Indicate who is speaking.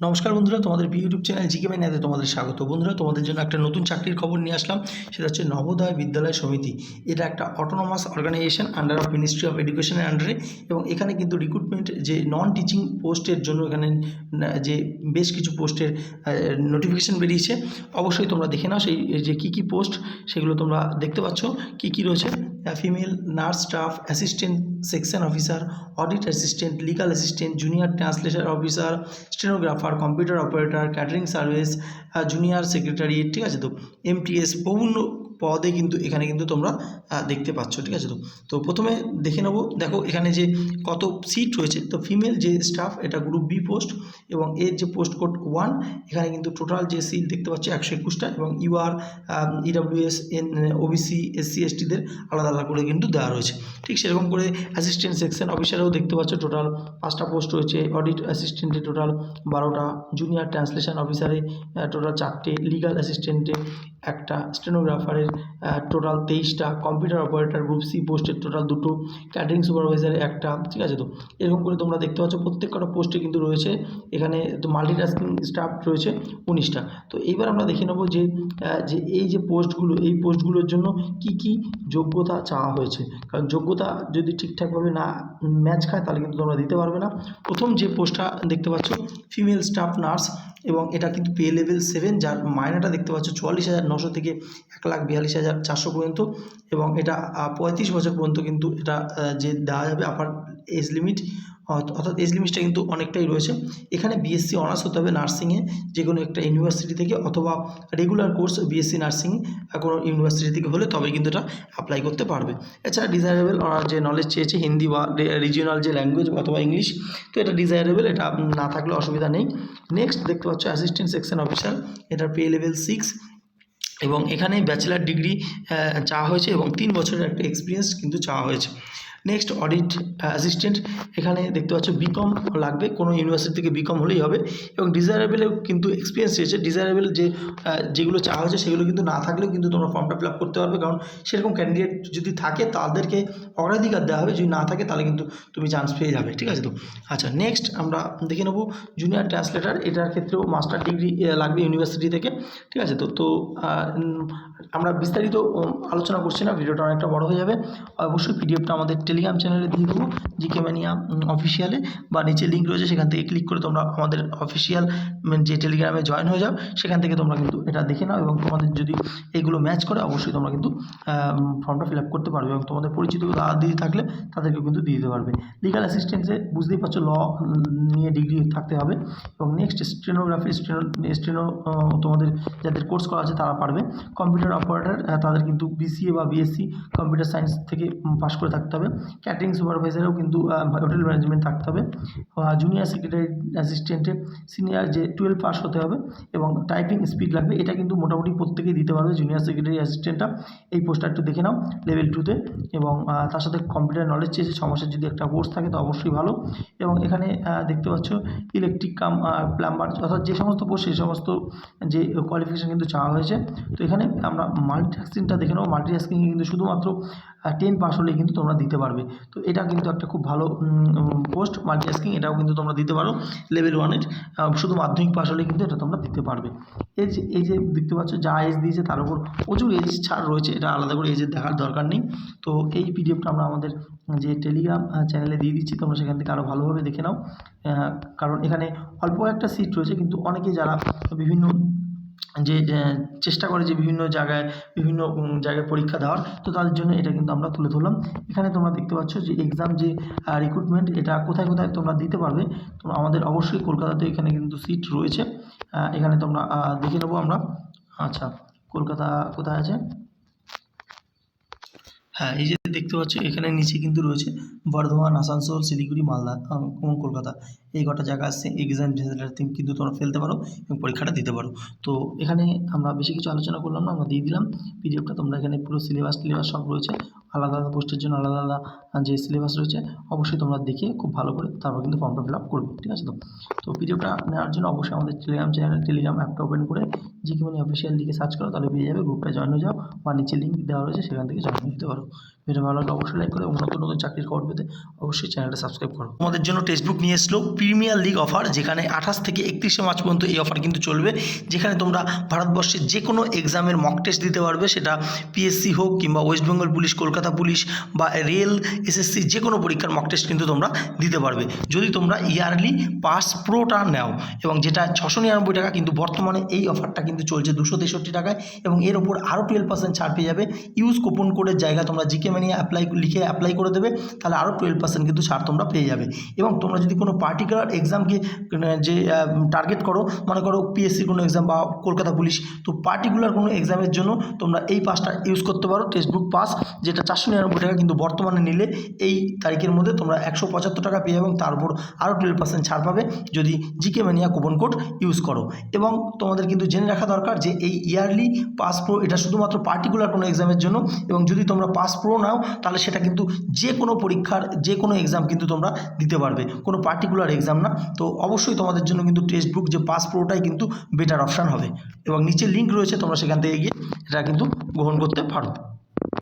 Speaker 1: নমস্কার বন্ধুরা, তোমাদের ইউটিউব চ্যানেল জিকে ম্যানিয়াতে তোমাদের স্বাগত। বন্ধুরা, তোমাদের জন্য একটা নতুন চাকরির খবর নিয়ে আসলাম, সেটা হচ্ছে নবোদয় বিদ্যালয় সমিতি। এটা একটা autonomous organisation under of ministry of এডুকেশনের আন্ডারে এবং এখানে কিন্তু রিক্রুটমেন্ট যে নন টিচিং পোস্টের জন্য এখানে যে বেশ কিছু পোস্টের নোটিফিকেশন বেরিয়েছে। অবশ্যই তোমরা দেখে নাও সেই, যে কী কী পোস্ট সেগুলো তোমরা দেখতে পাচ্ছ। কী কী রয়েছে? Female nurse staff assistant section officer audit assistant legal assistant junior translation officer stenographer computer operator catering service junior secretary ঠিক আছে তো? এমটিএস বিভিন্ন পদে কিন্তু এখানে কিন্তু তোমরা দেখতে পাচ্ছ, ঠিক আছে তো? তো প্রথমে দেখে নেব, দেখো এখানে যে কত সিট রয়েছে, তো ফিমেল যে স্টাফ এটা গ্রুপ বি পোস্ট এবং এর যে পোস্ট কোড ওয়ান এখানে কিন্তু টোটাল যে সিট দেখতে পাচ্ছ একশো একুশটা এবং UR EWS and OBC SC এসটিদের আলাদা আলাদা করে কিন্তু দেওয়া রয়েছে। ঠিক সেরকম করে অ্যাসিস্ট্যান্ট সেকশন অফিসারেও দেখতে পাচ্ছ টোটাল পাঁচটা পোস্ট রয়েছে অডিট অ্যাসিস্ট্যান্টে টোটাল বারোটা জুনিয়র ট্রান্সলেশন অফিসারে টোটাল চারটে লিগাল অ্যাসিস্ট্যান্টে একটা স্টেনোগ্রাফারের টোটাল তেইশটা কম্পিউটার অপারেটর গ্রুপ সি পোস্টের টোটাল দুটো ক্যাটারিং সুপারভাইজারে একটা, ঠিক আছে তো? এরকম করে তোমরা দেখতে পাচ্ছ, প্রত্যেকটা পোস্টে কিন্তু রয়েছে, এখানে তো মাল্টিটাস্কিং স্টাফ রয়েছে উনিশটা। তো এইবার আমরা দেখে নেব যে যে এই যে পোস্টগুলো এই পোস্টগুলোর জন্য কি কি যোগ্যতা চাওয়া হয়েছে। কারণ যোগ্যতা যদি ঠিকঠাকভাবে না ম্যাচ খায়, তাহলে কিন্তু তোমরা দিতে পারবে না। প্রথম যে পোস্টটা দেখতে পাচ্ছ ফিমেল স্টাফ নার্স এবং এটা কিন্তু পে লেভেল সেভেন যার মাইনাটা দেখতে পাচ্ছ চুয়াল্লিশ হাজার নশো থেকে এক লাখ বিয়াল্লিশ হাজার চারশো পর্যন্ত এবং এটা পঁয়ত্রিশ বছর পর্যন্ত কিন্তু এটা যে দেওয়া যাবে আপার এজ লিমিট অর্থাৎ এজ লিমিটটা কিন্তু অনেকটাই রয়েছে। এখানে বিএসসি অনার্স হতে হবে নার্সিংয়ে যে কোনো একটা ইউনিভার্সিটি থেকে অথবা রেগুলার কোর্স বিএসসি নার্সিং কোনো ইউনিভার্সিটি থেকে হলে তবে কিন্তু এটা অ্যাপ্লাই করতে পারবে। এছাড়া ডিজায়ারেবল যে নলেজ চেয়েছে, হিন্দি বা রিজিওনাল যে ল্যাঙ্গুয়েজ অথবা ইংলিশ তো এটা ডিজায়ারেবল এটা না থাকলে অসুবিধা নেই। নেক্সট দেখতে পাচ্ছ অ্যাসিস্ট্যান্ট সেকশন অফিসার এটার পে লেভেল সিক্স এবং এখানে ব্যাচেলার ডিগ্রি চাওয়া হয়েছে এবং তিন বছরের একটা এক্সপিরিয়েন্স কিন্তু চাওয়া হয়েছে। নেক্সট অডিট অ্যাসিস্ট্যান্ট এখানে দেখতে পাচ্ছ বিকম লাগবে। কোনো ইউনিভার্সিটি থেকে বিকম হলেই হবে। এবং ডিজায়ারেবলেও কিন্তু এক্সপিরিয়েন্স রয়েছে। ডিজায়ারেবেল যে যেগুলো চাওয়া হয়েছে, সেগুলো কিন্তু না থাকলেও কিন্তু তোমরা ফর্মটা ফিল আপ করতে পারবে। কারণ সেরকম ক্যান্ডিডেট যদি থাকে, তাদেরকে অগ্রাধিকার দেওয়া হবে। যদি না থাকে, তাহলে কিন্তু তুমি চান্স পেয়ে যাবে। ঠিক আছে তো? আচ্ছা নেক্সট আমরা দেখে নেব জুনিয়র ট্রান্সলেটার এটার ক্ষেত্রেও মাস্টার ডিগ্রি লাগবে ইউনিভার্সিটি থেকে। ঠিক আছে তো? তো আমরা বিস্তারিত আলোচনা করছি না। ভিডিওটা অনেকটা বড় হয়ে যাবে। অবশ্যই পিডিএফটা আমাদের টেলিগ্রাম চ্যানেলে দিয়ে দেবো জিকে ম্যানিয়া অফিসিয়ালে বা নিচে লিঙ্ক রয়েছে, সেখান থেকে ক্লিক করে তোমরা আমাদের অফিসিয়াল যে টেলিগ্রামে জয়েন হয়ে যাও, সেখান থেকে তোমরা কিন্তু এটা দেখে নাও এবং তোমাদের যদি এগুলো ম্যাচ করে, অবশ্যই তোমরা কিন্তু ফর্মটা ফিল আপ করতে পারবে এবং তোমাদের পরিচিত দাদা থাকলে তাদেরকে কিন্তু দিয়ে দিতে পারবে। লিগাল অ্যাসিস্ট্যান্টে বুঝতেই পারছ ল নিয়ে ডিগ্রি থাকতে হবে এবং নেক্সট স্টেনোগ্রাফি স্টেনো স্টেনো তোমাদের যাদের কোর্স করা আছে, তারা পারবে। কম্পিউটার অপারেটর তাদের কিন্তু বিসিএ বা বিএসসি কম্পিউটার সায়েন্স থেকে পাশ করে থাকতে হবে। ক্যাটারিং সুপারভাইজারেও কিন্তু হোটেল ম্যানেজমেন্ট থাকতে হবে। জুনিয়র সেক্রেটারি অ্যাসিস্ট্যান্টে সিনিয়র যে টুয়েলভ পাস হতে হবে এবং টাইপিং স্পিড লাগবে এটা কিন্তু মোটামুটি প্রত্যেকেই দিতে পারবে জুনিয়র সেক্রেটারি অ্যাসিস্ট্যান্টটা। এই পোস্টটা একটু দেখে নাও লেভেল টুতে এবং তার সাথে কম্পিউটার নলেজ চেয়েছে ছ মাসের যদি একটা কোর্স থাকে তো অবশ্যই ভালো। এবং এখানে দেখতে পাচ্ছ ইলেকট্রিক কাম প্লাম্বার অর্থাৎ যে সমস্ত পোস্ট সেই সমস্ত যে কোয়ালিফিকেশান কিন্তু চাওয়া হয়েছে। তো এখানে আমরা মাল্টিটাস্কিংটা দেখে নেব। মাল্টিটাস্কিংয়ে কিন্তু শুধুমাত্র টেন পাস হলে কিন্তু তোমরা দিতে পারবে। তো এটা কিন্তু একটা খুব ভালো পোস্ট মাল্টিটাস্কিং এটাও কিন্তু তোমরা দিতে পারো লেভেল ওয়ানের শুধু মাধ্যমিক পাস হলে কিন্তু এটা তোমরা দিতে পারবে। এই যে এই যে দেখতে পাচ্ছ, যা এজ দিয়েছে তার উপর প্রচুর এজ ছাড় রয়েছে, এটা আলাদা করে এজের দেখার দরকার নেই। তো এই পিডিএফটা আমরা আমাদের যে টেলিগ্রাম চ্যানেলে দিয়ে দিচ্ছি, তোমরা সেখান থেকে আরও ভালোভাবে দেখে নাও। কারণ এখানে অল্প একটা সিট রয়েছে, কিন্তু অনেকে যারা বিভিন্ন যে চেষ্টা করে যে বিভিন্ন জায়গায় বিভিন্ন জায়গায় পরীক্ষা দেওয়ার, তো তাদের জন্য এটা কিন্তু আমরা তুলে ধরলাম। এখানে তোমরা দেখতে পাচ্ছ যে এক্সাম যে রিক্রুটমেন্ট এটা কোথায় কোথায় তোমরা দিতে পারবে, তো আমাদের অবশ্যই কলকাতাতে এখানে কিন্তু সিট রয়েছে। এখানে তোমরা দেখে নেব আমরা। আচ্ছা কলকাতা কোথায় আছে? হ্যাঁ এই যে দেখতে পাচ্ছ, এখানে নিচে কিন্তু রয়েছে বর্ধমান, আসানসোল, শিলিগুড়ি, মালদা এবং কলকাতা। এই কটা জায়গা আসছে এক্সাম সেন্টার কিন্তু তোমরা ফেলতে পারো এবং পরীক্ষাটা দিতে পারো। তো এখানে আমরা বেশি কিছু আলোচনা করলাম না, আমরা দিয়ে দিলাম। পিডিএফটা তোমরা এখানে পুরো সিলেবাস টিলেবাস সব রয়েছে। আলাদা আলাদা পোস্টের জন্য আলাদা আলাদা যে সিলেবাস রয়েছে, অবশ্যই তোমরা দেখে খুব ভালো করে তারপর কিন্তু ফর্মটা ফিল আপ করবে, ঠিক আছে তো? তো পিডিএফটা নেওয়ার জন্য অবশ্যই আমাদের টেলিগ্রাম চ্যানেল টেলিগ্রাম অ্যাপটা ওপেন করে জিকে মানে অফিসিয়াল লিখে সার্চ করো, তাহলে পেয়ে যাবে। গ্রুপটা জয়েন হয়ে যাও বা নিচে লিঙ্ক দেওয়া রয়েছে, সেখান থেকে জয়েন যেতে পারো। ভিডিও ভালো লাগলে অবশ্যই লাইক করে এবং নতুন নতুন চাকরির খবর পেতে অবশ্যই চ্যানেলটা সাবস্ক্রাইব করো। আমাদের জন্য টেক্সট নিয়ে এসলো প্রিমিয়ার লিগ অফার যেখানে আঠাশ থেকে একত্রিশে মার্চ পর্যন্ত এই অফার কিন্তু চলবে। যেখানে তোমরা ভারতবর্ষের যে কোনো এক্সামের মক টেস্ট দিতে পারবে, সেটা পিএসসি হোক কিংবা ওয়েস্ট বেঙ্গল পুলিশ কলকাতা পুলিশ বা রেল এসএসসি যে কোনো পরীক্ষার মক টেস্ট কিন্তু তোমরা দিতে পারবে। যদি তোমরা ইয়ারলি পাস প্রোটা নাও এবং যেটা ছশো নিরানব্বই টাকা, কিন্তু বর্তমানে এই অফারটা কিন্তু চলছে দুশো তেষট্টি টাকায় এবং এর ওপর আরও টুয়েলভ পার্সেন্ট ছাড় পেয়ে যাবে। ইউজ কুপন কোডের জায়গা তোমরা জিকে মানিয়ে অ্যাপ্লাই লিখে অ্যাপ্লাই করে দেবে, তাহলে আরও টুয়েলভ পার্সেন্ট কিন্তু ছাড় তোমরা পেয়ে যাবে। এবং তোমরা যদি কোনো পার্টিকুলার এক্সামকে যে টার্গেট করো, মনে করো পিএসসি কোনো এক্সাম বা কলকাতা পুলিশ, তো পার্টিকুলার কোনো এক্সামের জন্য তোমরা এই পাসটা ইউজ করতে পারো টেক্সট বুক পাস যেটা চারশো নিরানব্বই টাকা কিন্তু বর্তমানে নিলে এই তারিখের মধ্যে তোমরা একশো পঁচাত্তর টাকা পেয়ে এবং তার উপর আরও টুয়েলভ পার্সেন্ট ছাড় পাবে যদি GK mania coupon code use করো। এবং তোমাদের কিন্তু জেনে রাখা দরকার যে এই ইয়ারলি পাস প্রো এটা শুধুমাত্র পার্টিকুলার কোনো এক্সামের জন্য, এবং যদি তোমরা পাস প্রো নাও, তাহলে সেটা কিন্তু যে কোনো পরীক্ষার যে কোনো এক্সাম কিন্তু তোমরা দিতে পারবে। কোনো পার্টিকুলার এক্সাম না। তো অবশ্যই তোমাদের জন্য কিন্তু টেক্সট বুক যে পাস প্রোটাই কিন্তু বেটার অপশান হবে। এবং নিচে লিঙ্ক রয়েছে, তোমরা সেখান থেকে গিয়ে এটা কিন্তু গ্রহণ করতে পারো।